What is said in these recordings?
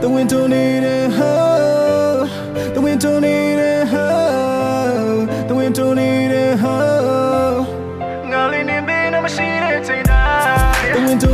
The window needed her. The window needed her. The window needed her. Ngali ni bin am shine tonight. The window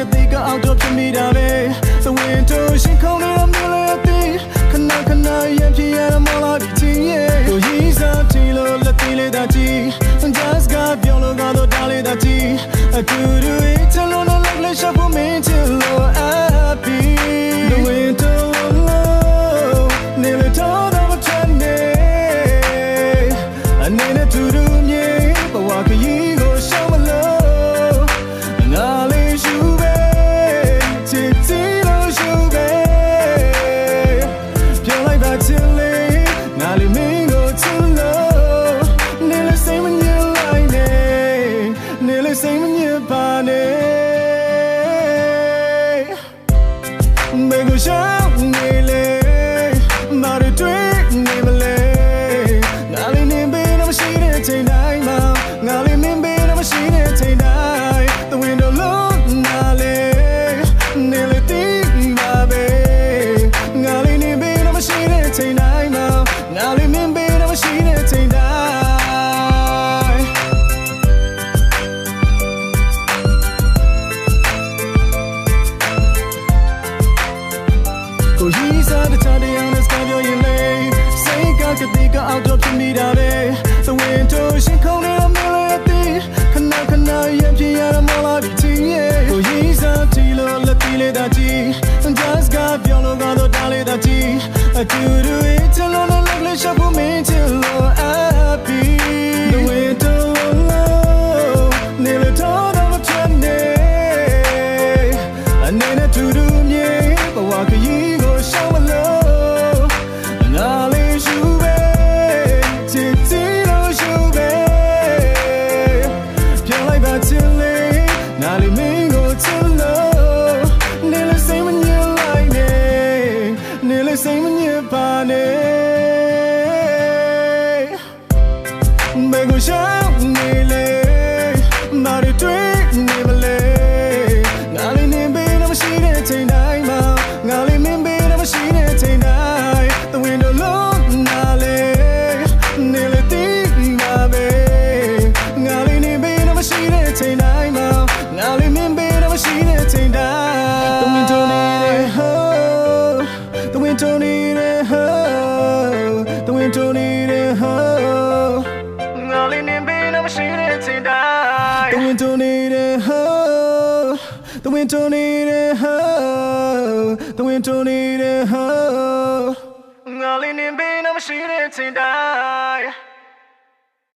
စိတ်ကကတိကအောက်တော့ဖြစ်နေတာပဲသဝင်းတို့ရှင်ခုံနေတာမျိုးလည်းအသိခဏခဏရင်ပြရမလားဒီချင်းရဲ့ကိုရီးစားတီလို့လက်သေးလေးတာကြည့် just got ပြောလို့ကတော့တားလေးတာကြည့်အတူတူချ နေလေးစိတ်မညစ်ပါနဲ့မေကိုရှော တခြားတရားနဲ့စကားပြောရင်လေစိတ်ကကတိကအောက်တော့ဖြစ်နေတာပဲသဝင်းတို့ရှင်ခုံနေတာမျိုးလည်းအသိခဏခဏရင်ပြရမလားဒီချင်းရဲ့ကိုရီးစားတီလို့လက်တီလေးတာကြည့် just got ပြောလို့ကတော့တားလေးတာကြည့်အတူတူချလို့ ကိုရှောင်းနေလေမာရီတွေ့နေမလဲငါလေးနေပေးတော့မရှိတဲ့ချိန်တိုင်းမှာငါလေးမင်းပေးတော့မရှိတဲ့ချိန်တိုင်း The window look ငါလေးနေလေတီးပါပဲငါလေးနေပေးတော့မရှိတဲ့ချိန်တိုင်းမှာငါလေးမင်းပေးတော့မရှိတဲ့ချိန်တိုင်း The window need it oh The window need it oh The window need The window need it oh The window need it oh The window need it oh ငါလေးနေပေးတော့မရှိတဲ့ချိန်တိုင်း